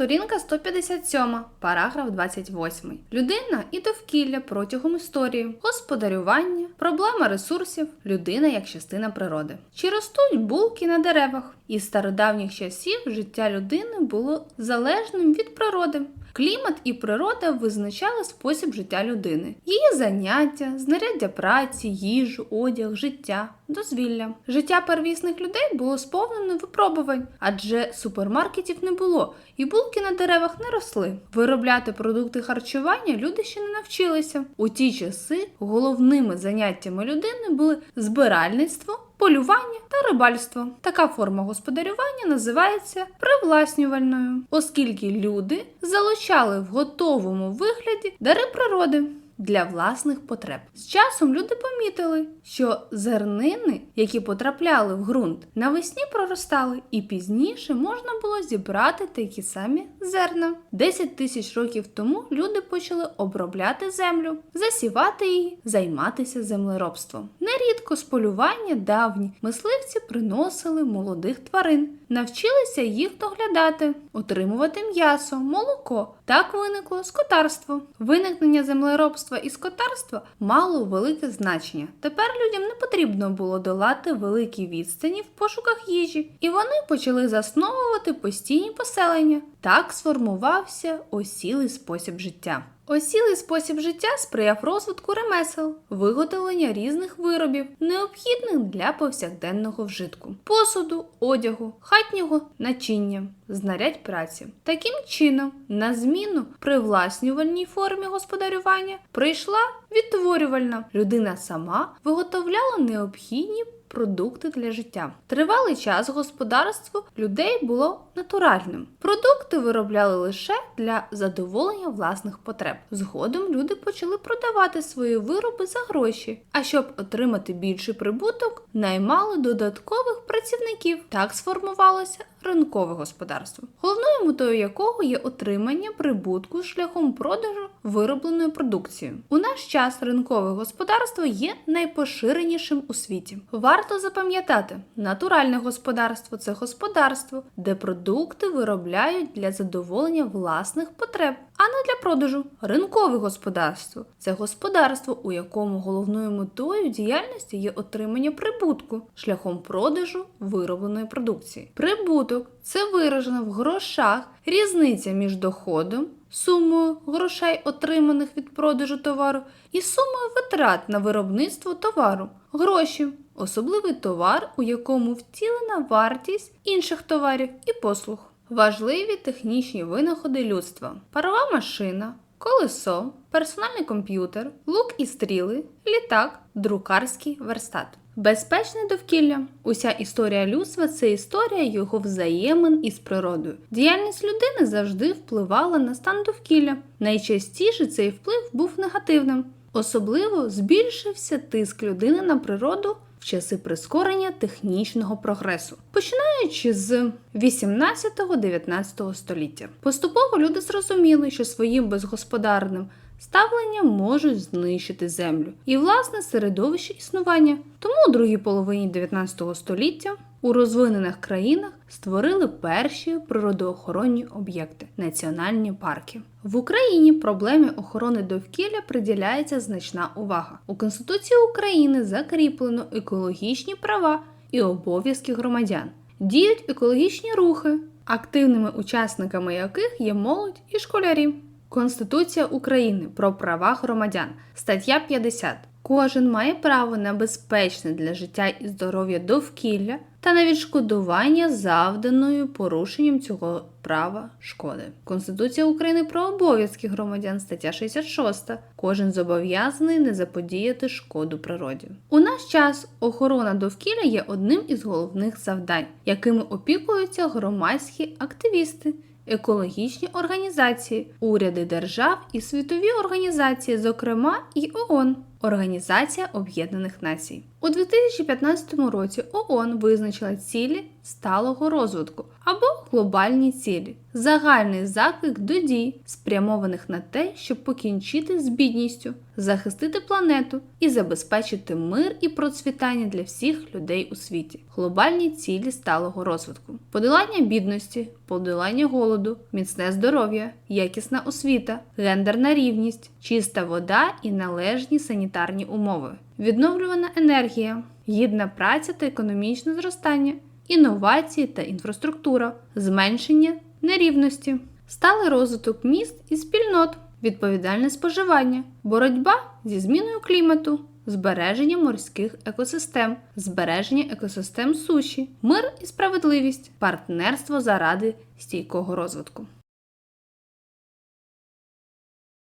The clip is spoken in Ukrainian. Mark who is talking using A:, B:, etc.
A: Сторінка 157, параграф 28. Людина і довкілля протягом історії, господарювання, проблема ресурсів, людина як частина природи. Чи ростуть булки на деревах? Із стародавніх часів життя людини було залежним від природи. Клімат і природа визначали спосіб життя людини, її заняття, знаряддя праці, їжу, одяг, життя, дозвілля. Життя первісних людей було сповнено випробувань, адже супермаркетів не було, і булки на деревах не росли. Виробляти продукти харчування люди ще не навчилися. У ті часи головними заняттями людини були збиральництво. Полювання та рибальство. Така форма господарювання називається привласнювальною, оскільки люди залучали в готовому вигляді дари природи для власних потреб. З часом люди помітили, що зернини, які потрапляли в ґрунт, навесні проростали, і пізніше можна було зібрати такі самі зерна. 10 тисяч років тому люди почали обробляти землю, засівати її, займатися землеробством. Нерідко з полювання давні мисливці приносили молодих тварин, навчилися їх доглядати, отримувати м'ясо, молоко. Так виникло скотарство. Виникнення землеробства і скотарства мало велике значення. Тепер людям не потрібно було долати великі відстані в пошуках їжі, і вони почали засновувати постійні поселення. Так сформувався осілий спосіб життя. Осілий спосіб життя сприяв розвитку ремесел, виготовлення різних виробів, необхідних для повсякденного вжитку, посуду, одягу, хатнього начиння, знарядь праці. Таким чином, на зміну привласнювальній формі господарювання прийшла відтворювальна. Людина сама виготовляла необхідні продукти для життя. Тривалий час господарство людей було натуральним. Продукти виробляли лише для задоволення власних потреб. Згодом люди почали продавати свої вироби за гроші, а щоб отримати більший прибуток, наймали додаткових працівників. Так сформувалося ринкове господарство, головною метою якого є отримання прибутку шляхом продажу виробленої продукції. У наш час ринкове господарство є найпоширенішим у світі. Варто запам'ятати, натуральне господарство це господарство, де продукти виробляють для задоволення власних потреб, а не для продажу. Ринкове господарство це господарство, у якому головною метою діяльності є отримання прибутку шляхом продажу виробленої продукції. Прибуток це виражено в грошах різниця між доходом, сумою грошей, отриманих від продажу товару, і сумою витрат на виробництво товару, гроші, особливий товар, у якому втілена вартість інших товарів і послуг. Важливі технічні винаходи людства: парова машина, колесо, персональний комп'ютер, лук і стріли, літак, друкарський верстат. Безпечне довкілля. Уся історія людства це історія його взаємин із природою. Діяльність людини завжди впливала на стан довкілля. Найчастіше цей вплив був негативним. Особливо збільшився тиск людини на природу в часи прискорення технічного прогресу, починаючи з 18-19 століття. Поступово люди зрозуміли, що своїм безгосподарним ставленням можуть знищити землю і власне середовище існування. Тому у другій половині 19 століття у розвинених країнах створили перші природоохоронні об'єкти національні парки. В Україні проблемі охорони довкілля приділяється значна увага. У Конституції України закріплено екологічні права і обов'язки громадян. Діють екологічні рухи, активними учасниками яких є молодь і школярі. Конституція України про права громадян, стаття 50. Кожен має право на безпечне для життя і здоров'я довкілля та на відшкодування завданої порушенням цього права шкоди. Конституція України про обов'язки громадян, стаття 66. Кожен зобов'язаний не заподіяти шкоду природі. У наш час охорона довкілля є одним із головних завдань, якими опікуються громадські активісти екологічні організації, уряди держав і світові організації, зокрема і ООН. Організація Об'єднаних Націй. У 2015 році ООН визначила цілі сталого розвитку або глобальні цілі, загальний заклик до дій, спрямованих на те, щоб покінчити з бідністю, захистити планету і забезпечити мир і процвітання для всіх людей у світі. Глобальні цілі сталого розвитку: подолання бідності, подолання голоду, міцне здоров'я, якісна освіта, гендерна рівність, чиста вода і належні санітарні умови, відновлювана енергія, гідна праця та економічне зростання, інновації та інфраструктура, зменшення нерівності, сталий розвиток міст і спільнот, відповідальне споживання, боротьба зі зміною клімату. Збереження морських екосистем, збереження екосистем суші, мир і справедливість, партнерство заради стійкого розвитку.